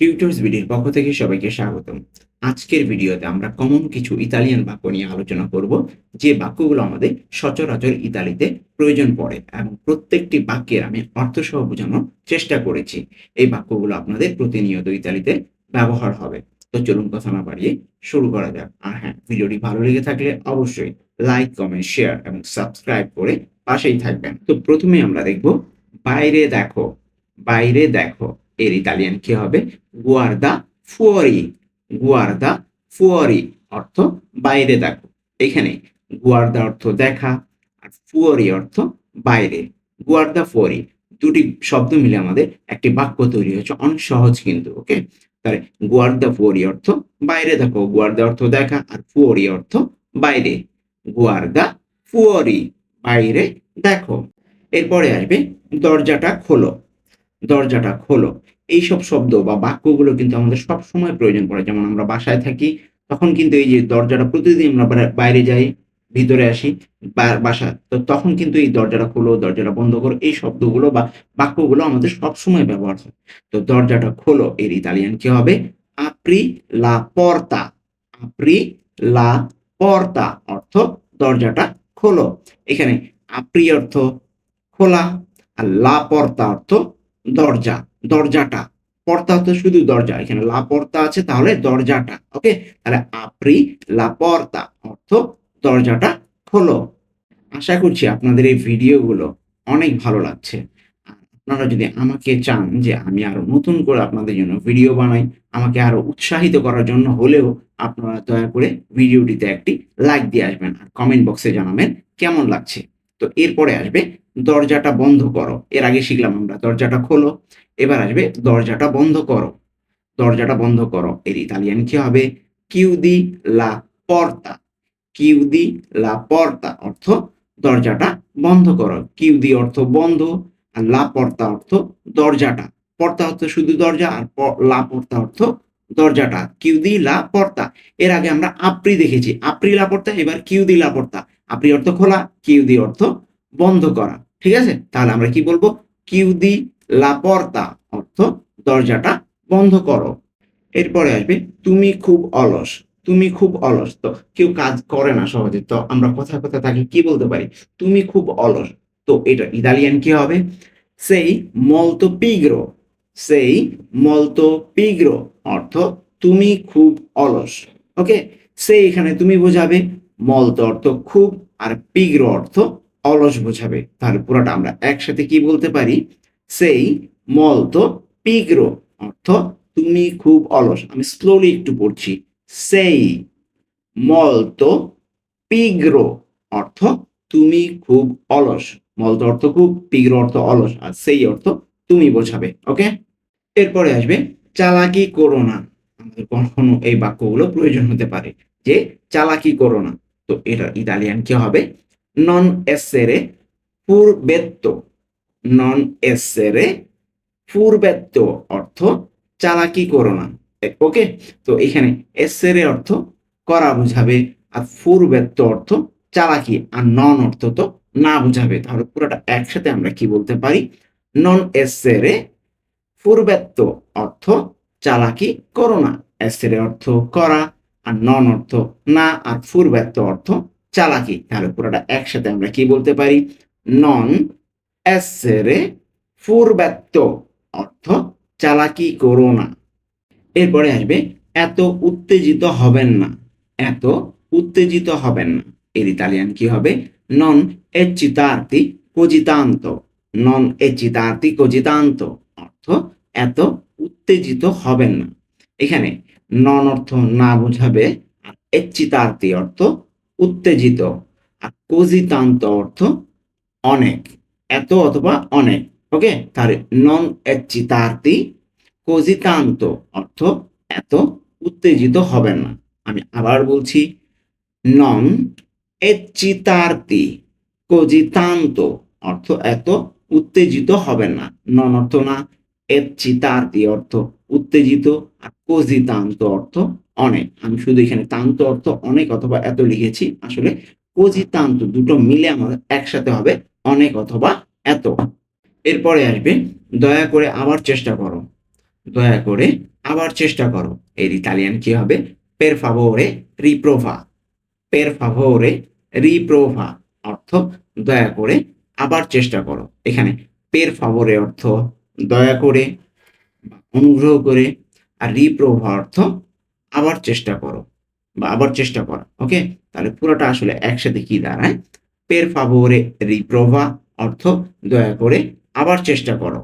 Tutors বিডির পক্ষ থেকে সবাইকে স্বাগতম। আজকের ভিডিওতে আমরা কমন কিছু ইতালিয়ান বাক্য নিয়ে আলোচনা করব, যে বাক্যগুলো আমাদের সচরাচর ইতালিতে প্রয়োজন পড়ে এবং প্রত্যেকটি বাক্যের আমি অর্থসহ বোঝানোর চেষ্টা করেছি। এই বাক্যগুলো আপনাদের প্রতিনিয়ত ইতালিতে ব্যবহার হবে। তো চলুন কথা না বাড়িয়ে শুরু করা যাক। আর হ্যাঁ ভিডিওটি ভালো লেগে থাকলে অবশ্যই লাইক কমেন্ট শেয়ার এবং সাবস্ক্রাইব করে পাশেই থাকবেন। তো প্রথমে আমরা দেখব, বাইরে দেখো বাইরে দেখো। এর ইতালিয়ান কি হবে? গুয়ার্দা ফুয়ারি গুয়ার্দা ফুয়ারি অর্থ বাইরে দেখো। এখানে গুয়ার্দা অর্থ দেখা, আর ফুয়ারি অর্থ বাইরে। গুয়ার্দা ফুয়ারি দুটি শব্দ মিলে আমাদের একটি বাক্য তৈরি হয়েছে, অনেক সহজ কিন্তু ওকে তাহলে গুয়ার্দা ফুয়ারি অর্থ বাইরে দেখো গুয়ার্দা অর্থ দেখা, আর ফুয়ারি অর্থ বাইরে। গুয়ার্দা ফুয়ারি বাইরে দেখো। এরপরে আসবে, দরজাটা খোলো। দরজাটা খোলো। এইসব শব্দ বা বাক্যগুলো কিন্তু আমাদের সব সময় প্রয়োজন পড়ে। যেমন আমরা বাসায় থাকি, তখন কিন্তু এই যে দরজাটা প্রতিদিন আমরা বাইরে- যাই, ভিতরে আসি বাসা, তো তখন কিন্তু এই দরজাটা খোলো, দরজাটা বন্ধ করো, এই শব্দগুলো বা বাক্যগুলো আমাদের সব সময় ব্যবহার হয়। তো দরজাটা খোলো, এর ইতালিয়ান কি হবে? আপরি লা পর্তা। আপরি লা পর্তা অর্থ দরজাটা খোলো। এখানে আপরি অর্থ খোলা, আর লা পর্তা অর্থ দরজা, দরজাটা। পর্দা তো শুধু দরজা, এখানে লা পর্তা আছে, তাহলে দরজাটা, ওকে? তাহলে আপরি লা পর্তা অর্থ দরজাটা খোলো। আশা করছি আপনাদের এই ভিডিওগুলো অনেক ভালো লাগছে। আপনারা যদি আমাকে চান যে আমি আরও নতুন করে আপনাদের জন্য ভিডিও বানাই, আমাকে আরও উৎসাহিত করার জন্য হলেও আপনারা দয়া করে ভিডিওটিতে একটি লাইক দিয়ে আসবেন আর কমেন্ট বক্সে জানাবেন কেমন লাগছে। তো এরপরে আসবে দরজাটা বন্ধ করো। এর আগে শিখলাম আমরা, দরজাটা খোলো, এবার আসবে দরজাটা বন্ধ করো। দরজাটা বন্ধ করো। এর ইতালিয়ান কি হবে? কিউদি লা পর্তা। কিউদি লা পর্তা অর্থ দরজাটা বন্ধ করো। কিউদি অর্থ বন্ধ আর লা পর্তা অর্থ দরজাটা। পর্তা অর্থ শুধু দরজা আর লা পর্তা অর্থ দরজাটা। কিউদি লা পর্তা। এর আগে আমরা আপরি দেখেছি। আপরি লা পর্তা, এবার কিউদি লা পর্তা। আপরি অর্থ খোলা কিউদি অর্থ বন্ধ করা। ঠিক আছে? তাহলে আমরা কি বলব? কিউদি লা পর্তা অর্থ দরজাটা বন্ধ করো। এরপরে আসবে, তুমি খুব অলস, তুমি খুব অলস। তো কেউ কাজ করে না সহজে, তো আমরা কথা কথা তাকে কি বলতে পারি? তুমি খুব অলস। তো এটা ইতালিয়ান কি হবে? সেই মলতো পিগ্রো সেই মলতো পিগ্রো অর্থ তুমি খুব অলস। ওকে সেই এখানে তুমি বোঝাবে মলতো অর্থ খুব আর পিগ্র অর্থ অলস বোঝাবে। তাহলে পুরোটা আমরা একসাথে কি বলতে পারি? সেই মলতো পিগ্র অর্থ তুমি খুব অলস। আমি স্লোলি একটু পড়ছি। সেই মলতো পিগ্র অর্থ তুমি খুব অলস। মলতো অর্থ খুব পিগ্রো অর্থ অলস, আর সেই অর্থ তুমি বোঝাবে ওকে এরপরে আসবে চালাকি করো না আমাদের কখনো এই বাক্যগুলো প্রয়োজন হতে পারে যে চালাকি করো না তো এটা ইতালিয়ান কি হবে? নন এসেরে ফুরবেত্তো নন এসেরে ফুরবেত্তো অর্থ চালাকি করো না। ওকে তো এখানে এসেরে অর্থ করা বুঝাবে আর ফুরবেত্তো অর্থ চালাকি। আর নন অর্থ তো না বুঝাবে। তাহলে পুরোটা একসাথে আমরা কি বলতে পারি? নন এসেরে ফুরবেত্তো অর্থ চালাকি করো না। এসেরে অর্থ করা আর নন অর্থ না, আর ফুরবেত্তো অর্থ চালাকি। তাহলে পুরোটা একসাথে আমরা কি বলতে পারি? নন এসেরে ফুরবেত্তো অর্থ চালাকি করো না। এরপরে আসবে, এত উত্তেজিত হবেন না, এত উত্তেজিত হবেন না। এর ইতালিয়ান কি হবে? নন এচিতার্তি কোজিতান্ত, নন এচিতার্তি কোজিতান্ত অর্থ এত উত্তেজিত হবেন না। এখানে নন অর্থ না বোঝাবে, আর এচিতার্তি অর্থ উত্তেজিত, আর কোজিতান্ত অর্থ অনেক, এত অথবা অনেক, ওকে? তাহলে নন এচিতার্তি কোজিতান্ত অর্থ এত উত্তেজিত হবেন না। আমি আবার বলছি, নন এচিতার্তি কোজিতান্ত অর্থ এত উত্তেজিত হবেন না। নন অর্থ না এচিতার্তি অর্থ উত্তেজিত, আর কোজিতান্ত অর্থ অনেক। আমি শুধু এখানে তান্ত অর্থ অনেক অথবা এত লিখেছি, আসলে কোজিতান্ত দুটো মিলে আমাদের একসাথে হবে অনেক অথবা এত। এরপরে আসবে, দয়া করে আবার চেষ্টা করো। দয়া করে আবার চেষ্টা করো। এর ইতালিয়ান কি হবে? পের ফাভোরে রিপ্রোভা পের ফাভোরে রিপ্রোভা অর্থ দয়া করে আবার চেষ্টা করো। এখানে পের ফাভোরে অর্থ দয়া করে, অনুগ্রহ করে আর রিপ্রোভা অর্থ আবার চেষ্টা করো বা আবার চেষ্টা করা ওকে তাহলে পুরোটা আসলে একসাথে কি দাঁড়ায়? পের ফাভোরে রিপ্রোভা অর্থ দয়া করে আবার চেষ্টা করো।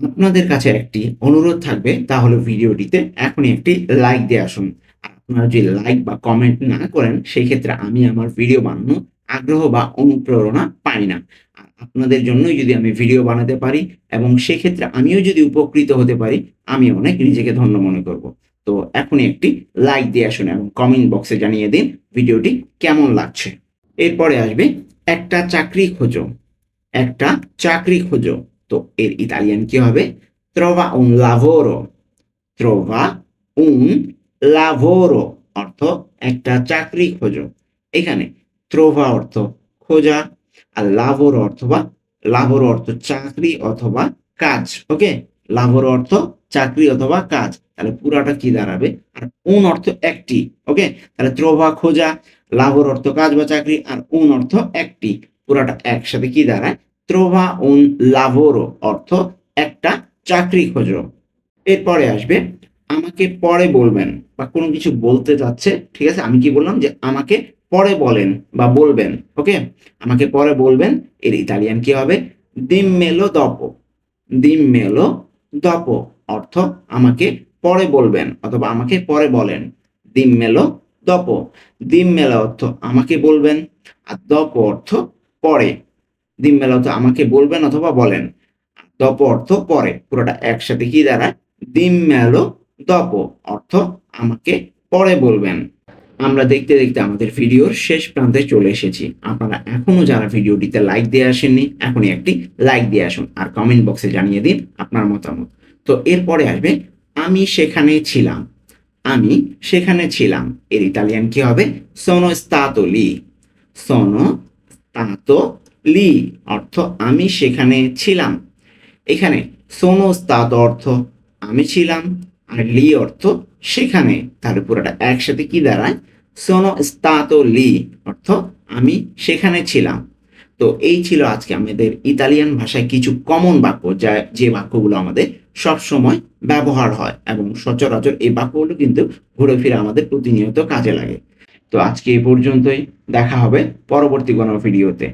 আপনাদের কাছে একটি অনুরোধ থাকবে, তাহলে ভিডিওটিতে এখনই একটি লাইক দিয়ে আসুন। আপনারা যদি লাইক বা কমেন্ট না করেন সেই ক্ষেত্রে আমি আমার ভিডিও বানানো আগ্রহ বা অনুপ্রেরণা পাই না। আর আপনাদের জন্যই যদি আমি ভিডিও বানাতে পারি এবং সেক্ষেত্রে আমিও যদি উপকৃত হতে পারি, আমি অনেক নিজেকে ধন্য মনে করব। তো এখনই একটি লাইক দিয়ে আসুন এবং কমেন্ট বক্সে জানিয়ে দিন ভিডিওটি কেমন লাগছে। এরপরে আসবে, একটা চাকরি খোঁজো। একটা চাকরি খোঁজো। তো এর ইতালিয়ান কি হবে? Trova un lavoro trova উন lavoro অর্থ একটা চাকরি খোঁজো। এখানে trova অর্থ খোঁজা। আর lavoro অর্থ বা lavoro অর্থ চাকরি অথবা কাজ, ওকে? lavoro অর্থ চাকরি অথবা কাজ। তাহলে পুরাটা কি দাঁড়াবে? আর un অর্থ একটি, ওকে? তাহলে trova খোঁজা lavoro অর্থ কাজ বা চাকরি, আর un অর্থ একটি? পুরাটা একসাথে কি দাঁড়ায়? trova un lavoro অর্থ একটা চাকরি খোঁজো। এরপরে আসবে, আমাকে পরে বলবেন বা কোনো কিছু বলতে যাচ্ছে, ঠিক আছে? আমি কি বললাম যে আমাকে পরে বলেন বা বলবেন ওকে আমাকে পরে বলবেন, এর ইতালিয়ান কি হবে? দিম্মেলো দপো। দিম্মেলো দপ অর্থ আমাকে পরে বলবেন অথবা আমাকে পরে বলেন। দিম্মেলো দপো। দিম্মেলো অর্থ আমাকে বলবেন আর দপ অর্থ পরে। দিম্মেলো অর্থ আমাকে বলবেন অথবা বলেন। দপ অর্থ পরে। পুরোটা একসাথে কি দাঁড়ায়? দিম্মেলো দপ অর্থ আমাকে পরে বলবেন। আমরা দেখতে দেখতে আমাদের ভিডিওর শেষ প্রান্তে চলে এসেছি। আপনারা এখনও যারা ভিডিওটিতে লাইক দিয়ে আসেননি, এখনই একটি লাইক দিয়ে আসুন আর কমেন্ট বক্সে জানিয়ে দিন আপনার মতামত। তো এরপরে আসবে, আমি সেখানে ছিলাম। আমি সেখানে ছিলাম। এর ইতালিয়ান কি হবে? সোনো স্তাতো লি সোনো স্তাতো লি অর্থ, আমি সেখানে ছিলাম। এখানে সোনো স্তাত অর্থ, আমি ছিলাম। আর লি অর্থ, সেখানে। তাহলে পুরোটা একসাথে কি দাঁড়ায়? সোনো স্তাতো লি, অর্থ আমি সেখানে ছিলাম। তো এই ছিল আজকে আমাদের ইতালিয়ান ভাষায় কিছু কমন বাক্য, যা যে বাক্যগুলো আমাদের সব সময় ব্যবহার হয় এবং সচরাচর এই বাক্যগুলো কিন্তু ঘুরে ফিরে আমাদের প্রতিনিয়ত কাজে লাগে। তো আজকে এই পর্যন্তই, দেখা হবে পরবর্তী কোনো ভিডিওতে